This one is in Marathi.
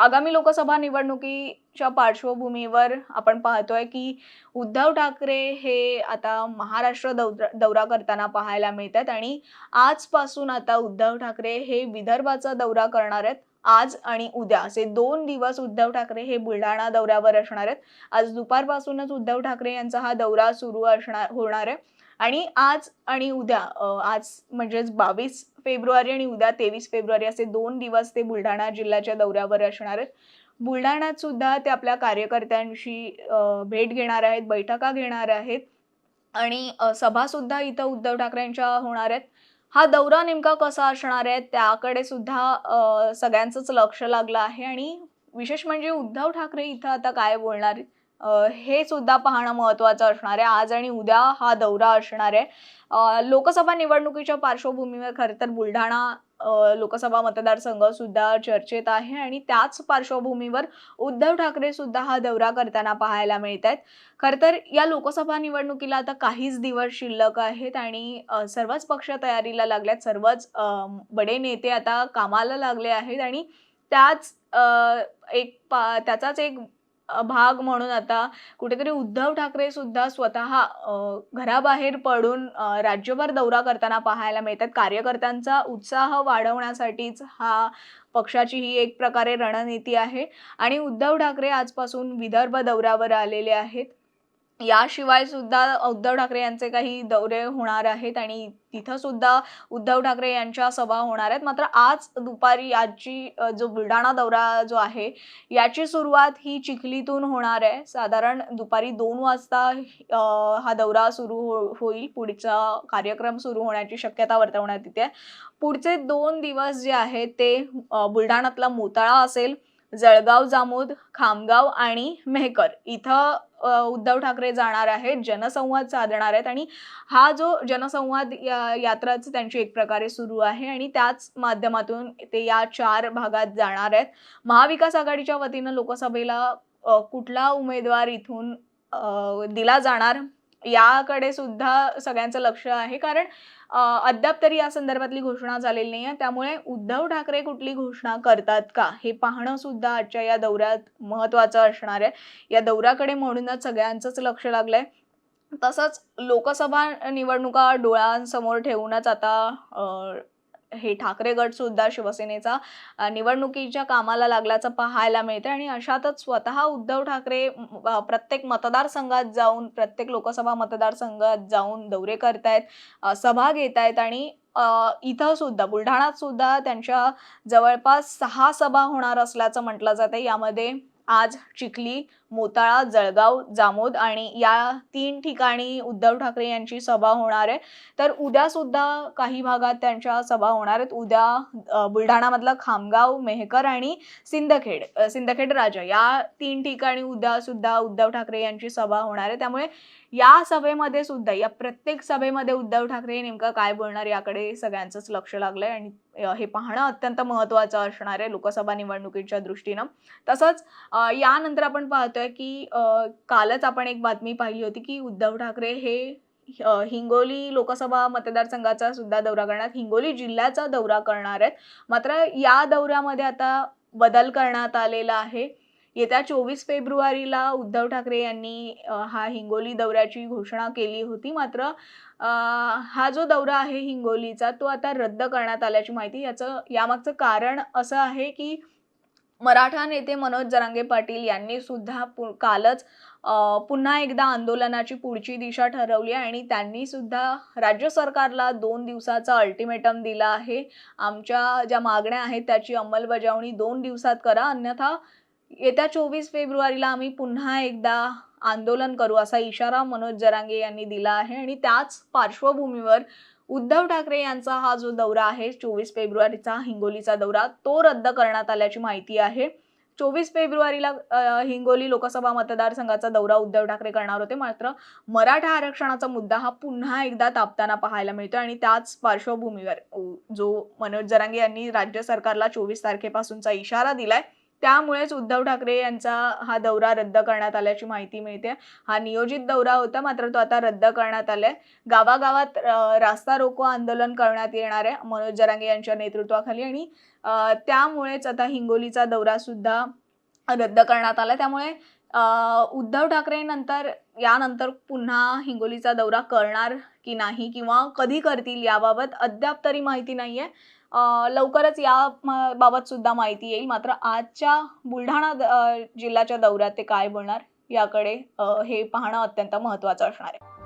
आगामी लोकसभा निवडणुकीच्या पार्श्वभूमीवर आपण पाहतोय की उद्धव ठाकरे हे आता महाराष्ट्र दौरा दौरा करताना पाहायला मिळतात आणि आजपासून आता उद्धव ठाकरे हे विदर्भाचा दौरा करणार आहेत. आज आणि उद्या असे दोन दिवस उद्धव ठाकरे हे बुलढाणा दौऱ्यावर असणार आहेत. आज दुपारपासूनच उद्धव ठाकरे यांचा हा दौरा सुरू असणार होणार आहे. आणि आज आणि उद्या आज म्हणजेच बावीस फेब्रुवारी आणि उद्या तेवीस फेब्रुवारी असे दोन दिवस ते बुलढाणा जिल्ह्याच्या दौऱ्यावर असणार आहेत. बुलढाण्यात सुद्धा ते आपल्या कार्यकर्त्यांशी भेट घेणार आहेत बैठका घेणार आहेत. आणि सभासुद्धा इथं उद्धव ठाकरेंच्या होणार आहेत. हा दौरा नेमका कसा असणार आहे त्याकडे सुद्धा सगळ्यांचंच लक्ष लागलं आहे आणि विशेष म्हणजे उद्धव ठाकरे इथं आता काय बोलणार? हे सुद्धा पाहणं महत्त्वाचं असणार आहे. आज आणि उद्या हा दौरा असणार आहे. लोकसभा निवडणुकीच्या पार्श्वभूमीवर खरं तर बुलढाणा लोकसभा मतदारसंघ सुद्धा चर्चेत आहे आणि त्याच पार्श्वभूमीवर उद्धव ठाकरे सुद्धा हा दौरा करताना पाहायला मिळत आहेत. खरं तर या लोकसभा निवडणुकीला आता काहीच दिवस शिल्लक आहेत आणि सर्वच पक्ष तयारीला लागल्यात. सर्वच बडे नेते आता कामाला लागले आहेत आणि त्याच एक पा त्याचाच एक भाग म्हणून आता कुठेतरी उद्धव ठाकरे सुद्धा स्वतः घराबाहेर पडून राज्यभर दौरा करताना पाहायला मिळतात. कार्यकर्त्यांचा उत्साह वाढवण्यासाठीच हा पक्षाची ही एक प्रकारे रणनीती आहे. आणि उद्धव ठाकरे आजपासून विदर्भ दौऱ्यावर आलेले आहेत. याशिवाय सुद्धा उद्धव ठाकरे यांचे काही दौरे होणार आहेत आणि तिथं सुद्धा उद्धव ठाकरे यांच्या सभा होणार आहेत. मात्र आज दुपारी आजची जो बुलढाणा दौरा जो आहे याची सुरुवात ही चिखलीतून होणार आहे. साधारण दुपारी दोन वाजता हा दौरा सुरू हो होईल. पुढचा कार्यक्रम सुरू होण्याची शक्यता वर्तवण्यात येते. पुढचे दोन दिवस जे आहेत ते बुलढाण्यातला मोताळा असेल जळगाव जामोद खामगाव आणि मेहकर इथं उद्धव ठाकरे जाणार आहेत जनसंवाद साधणार आहेत आणि हा जो जनसंवाद या यात्राच त्यांची एक प्रकारे सुरू आहे आणि त्याच माध्यमातून ते या चार भागात जाणार आहेत. महाविकास आघाडीच्या वतीनं लोकसभेला कुठला उमेदवार इथून दिला जाणार? याकडे सुद्धा सगळ्यांचं लक्ष आहे. कारण अद्याप तरी या संदर्भातली घोषणा झालेली नाही आहे त्यामुळे उद्धव ठाकरे कुठली घोषणा करतात का? हे पाहणं सुद्धा आजच्या या दौऱ्यात महत्त्वाचं असणार आहे. या दौऱ्याकडे म्हणूनच सगळ्यांचंच लक्ष लागलंय. तसंच लोकसभा निवडणुका डोळ्यांसमोर ठेवूनच आता हे ठाकरे गट सुद्धा शिवसेनेचा निवडणुकीच्या कामाला लागल्याचं पाहायला मिळते आणि अशातच स्वतः उद्धव ठाकरे प्रत्येक मतदारसंघात जाऊन प्रत्येक लोकसभा मतदारसंघात जाऊन दौरे करतायत सभा घेत आहेत आणि इथं सुद्धा बुलढाण्यात सुद्धा त्यांच्या जवळपास सहा सभा होणार असल्याचं म्हटलं जातं यामध्ये आज चिखली मोताळा जळगाव जामोद आणि या तीन ठिकाणी उद्धव ठाकरे यांची सभा होणार आहे. तर उद्या सुद्धा काही भागात त्यांच्या सभा होणार आहेत. उद्या बुलढाणामधला बुलढाणामधलं खामगाव मेहकर आणि सिंदखेड सिंदखेड राजा या तीन ठिकाणी उद्या सुद्धा उद्धव ठाकरे यांची सभा होणार आहे. त्यामुळे या सभेमध्ये सुद्धा या प्रत्येक सभेमध्ये उद्धव ठाकरे नेमकं काय बोलणार याकडे सगळ्यांचंच लक्ष लागलंय आणि हे पाहणं अत्यंत महत्त्वाचं असणार आहे लोकसभा निवडणुकीच्या दृष्टीनं. तसंच यानंतर आपण पाहतोय की कालच आपण एक बातमी पाहिली होती की उद्धव ठाकरे हे हिंगोली लोकसभा मतदारसंघाचा सुद्धा दौरा करणार. हिंगोली जिल्ह्याचा दौरा करणार आहेत. मात्र या दौऱ्यामध्ये आता बदल करण्यात आलेला आहे. येत्या चोवीस फेब्रुवारीला उद्धव ठाकरे यांनी हा हिंगोली दौऱ्याची घोषणा केली होती. मात्र हा जो दौरा आहे हिंगोलीचा तो आता रद्द करण्यात आल्याची माहिती याचं यामागचं कारण असं आहे की मराठा नेते मनोज जरांगे पाटील यांनी सुद्धा पु कालच पुन्हा एकदा आंदोलनाची पुढची दिशा ठरवली आहे आणि त्यांनी सुद्धा राज्य सरकारला दोन दिवसाचा अल्टिमेटम दिला आहे. आमच्या ज्या मागण्या आहेत त्याची अंमलबजावणी दोन दिवसात करा. अन्यथा येत्या चोवीस फेब्रुवारीला आम्ही पुन्हा एकदा आंदोलन करू असा इशारा मनोज जरांगे यांनी दिला आहे. आणि त्याच पार्श्वभूमीवर उद्धव ठाकरे यांचा हा जो दौरा आहे चोवीस फेब्रुवारीचा हिंगोलीचा दौरा तो रद्द करण्यात आल्याची माहिती आहे. चोवीस फेब्रुवारीला हिंगोली लोकसभा मतदारसंघाचा दौरा उद्धव ठाकरे करणार होते. मात्र मराठा आरक्षणाचा मुद्दा हा पुन्हा एकदा तापताना पाहायला मिळतो आणि त्याच पार्श्वभूमीवर जो मनोज जरांगे यांनी राज्य सरकारला चोवीस तारखेपासूनचा इशारा दिलाय त्यामुळेच उद्धव ठाकरे यांचा हा दौरा रद्द करण्यात आल्याची माहिती मिळते. हा नियोजित दौरा होता मात्र तो आता रद्द करण्यात आलाय. गावागावात रास्ता रोको आंदोलन करण्यात येणार आहे मनोज जरांगे यांच्या नेतृत्वाखाली आणि त्यामुळेच आता हिंगोलीचा दौरा सुद्धा रद्द करण्यात आला त्यामुळे उद्धव ठाकरे नंतर यानंतर पुन्हा हिंगोलीचा दौरा करणार की नाही किंवा कधी करतील याबाबत अद्याप तरी माहिती नाहीये. आहे लवकरच या बाबत सुद्धा माहिती येईल. मात्र आजच्या बुलढाणा जिल्ह्याच्या दौऱ्यात ते काय बोलणार? याकडे हे पाहणं अत्यंत महत्त्वाचं असणार आहे.